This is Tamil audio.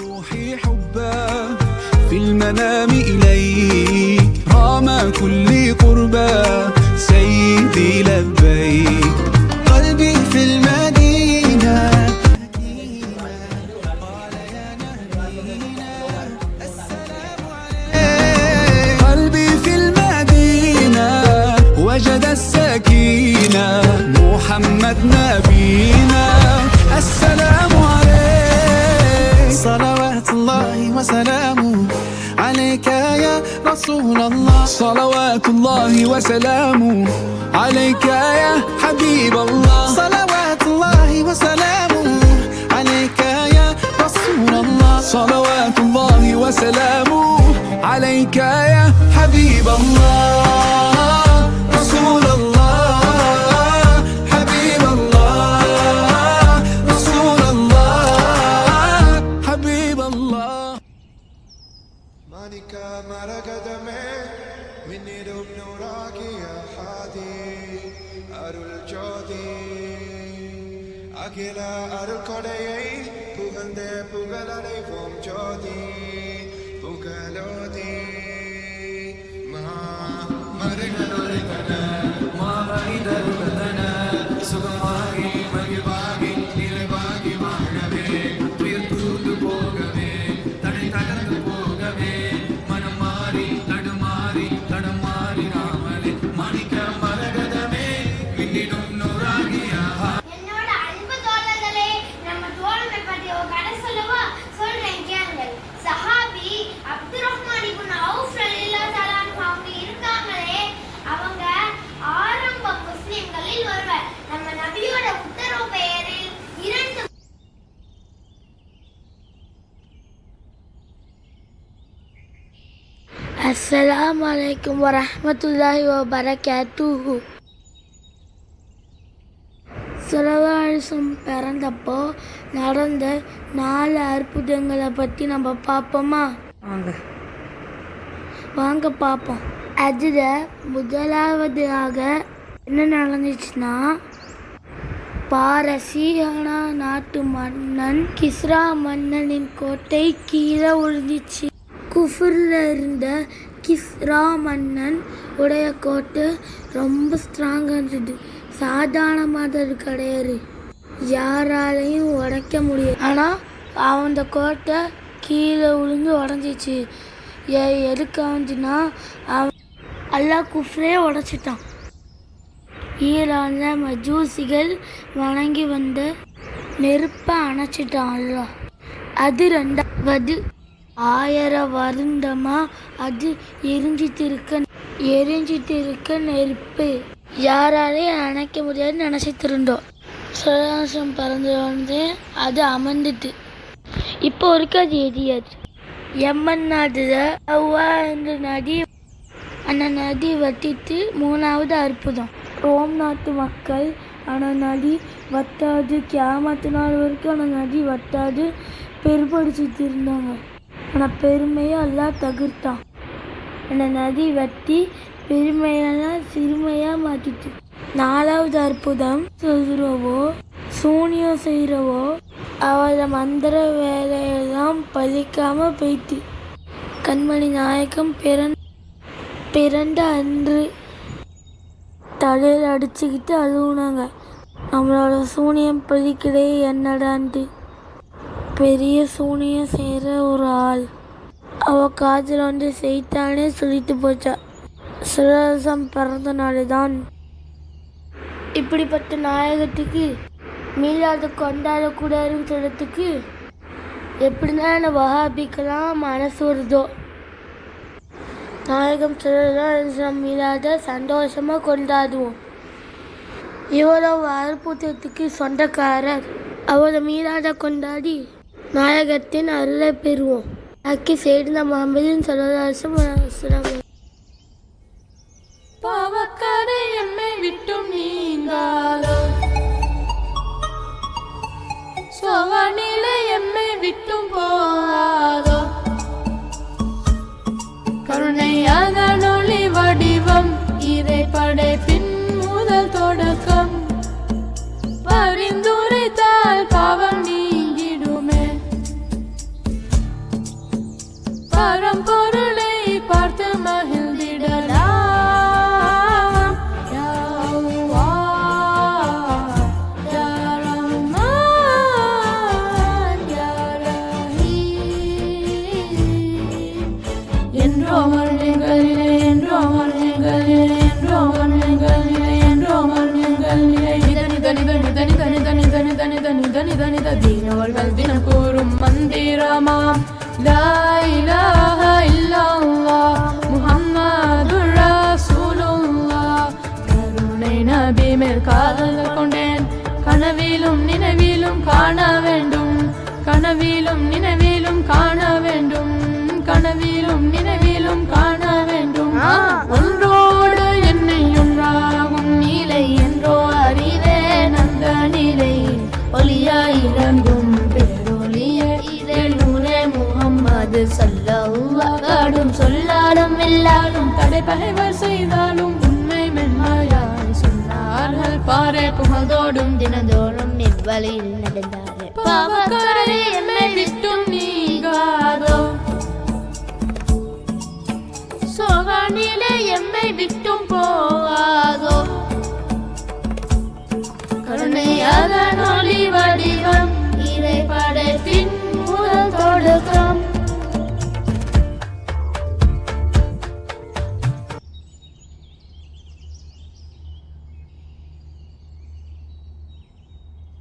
روحي حبا في المنام إليك رام كل قربا سيدي لبيك. قلبي في المدينة قلبي في المدينة وجد السكينة محمد نبينا الله وسلامه عليك يا رسول الله. صلوات الله وسلامه عليك يا حبيب الله. صلوات الله وسلامه عليك يا رسول الله. صلوات الله وسلامه عليك يا حبيب الله. அகில அருள்கொடையை புகழ்ந்த புகழடைவோம் ஜோதி புகழோதி மா மருகனொரு கண அஸ்ஸலாமு அலைக்கும் வரஹ்மத்துல்லாஹி வபரகாத்துஹு. சிலவாரிசம் பிறந்தப்போ நடந்த நாலு அற்புதங்களை பற்றி நம்ம பார்ப்போமா? வாங்க. வாங்க பார்ப்போம் அதில் முதலாவதாக என்ன நடந்துச்சுன்னா பாரசீகனா நாட்டு மன்னன் கிஸ்ரா மன்னனின் கோட்டை கீழே விழுந்துச்சு குஃபுரில் இருந்த கிஸ்ரா மன்னன் உடைய கோட்டை ரொம்ப ஸ்ட்ராங்காக இருந்தது. சாதாரணமாக கிடையாது. யாராலையும் உடைக்க முடியாது. ஆனால் அவன் கோட்டை கீழே விழுந்து உடஞ்சிச்சு. ஏ எதுக்கு வந்துன்னா அவன் அல்லா குஃப்ரே உடைச்சிட்டான். ஈரானில் மஜூசிகள் வணங்கி வந்த நெருப்பை அணைச்சிட்டான் அல்லா. அது ரெண்டாவது ஆயிரம் வருந்தமா அது எரிஞ்சிட்டு இருக்க எரிஞ்சிட்டு இருக்க நெருப்பு. யாராலையும் அணைக்க முடியாதுன்னு நினச்சிட்டு இருந்தோம் சுரதாசம் பறந்து வந்து அது அமர்ந்துட்டு இப்போ வரைக்கும் அது. எரியாது எம்மன் நாடுல அவ்வா என்ற நதி அந்த நதி வட்டிட்டு மூணாவது அற்புதம். ரோம் நாட்டு மக்கள் அந்த நதி வட்டாது கேமத்து நாள் வரைக்கும் அந்த நதி வட்டாது பெருபடிச்சுட்டு இருந்தாங்க ஆனால் பெருமையை எல்லாம் தவிர்த்தான் அந்த நதி வட்டி பெருமையெல்லாம் சிறுமையாக மாற்றிட்டு நாலாவது அற்புதம் சொல்கிறவோ சூனியம் செய்கிறவோ அவளை மந்திர வேலையெல்லாம் பலிக்காம போயிட்டு. கண்மணி நாயகம் பிறன் பிறந்த அன்று தலையில் அடிச்சுக்கிட்டு அழுவுனாங்க. நம்மளோட சூனியம் பழிக்கிறே என்னடான்ட்டு. பெரிய சூனியம் செய்கிற ஒரு ஆள். அவ காதில் வந்து செய்தானே சொல்லிட்டு போச்சா. சுரசம் பிறந்த நாள் தான் இப்படிப்பட்ட நாயகத்துக்கு மீளாத கொண்டாடக்கூடாதுன்னு சொல்றதுக்கு எப்படிதான் என்ன வகாபிக்கெல்லாம் மனசு வருதோ. நாயகம் சொல்லலாம் மீளாத சந்தோஷமாக கொண்டாடுவோம். இவ்வளவு அற்புதத்துக்கு சொந்தக்காரர். அவரை மீளாத கொண்டாடி நாயகத்தின் அருளை பெறுவோம். அக்கி சேர்ந்த முகமதின் சொல்லதாசம் பாவக்காரை பரம்பொருளை பார்த்து மகிழ்ந்திடலாம் என்றோம் நீங்கள் இல்லை என்றோம் நீங்கள் இல்லை என்றோம் நீங்கள் இல்லை என்றோம் நீங்கள் இல்லை தனி தனி தனி தனி தனி தனி தனி தனி தனி தனி தனி தனி தனி தினவர்கள் தினம் கூறும் மந்திரமாம் காதல் கொண்டேன் கனவிலும் நினைவிலும் காண வேண்டும் கனவிலும் நினைவிலும் காண வேண்டும் கனவிலும் நினைவிலும் காண வேண்டும் உள்ளம் இல்லாலும் தடை பகைவர் செய்தாலும் உண்மை மென்மாயாய் சொன்னார்கள். பாறை புகழ்தோடும் தினதோறும் இவ்வழியில் நடந்தார்கள். பாவக்காரே எம்மை விட்டும் நீங்காதோ? சோகானிலே எம்மை விட்டும் போகாதோ? கருணையாக நொழி வடிவம் இறை படைப்பின் முதல் தொடக்கம்.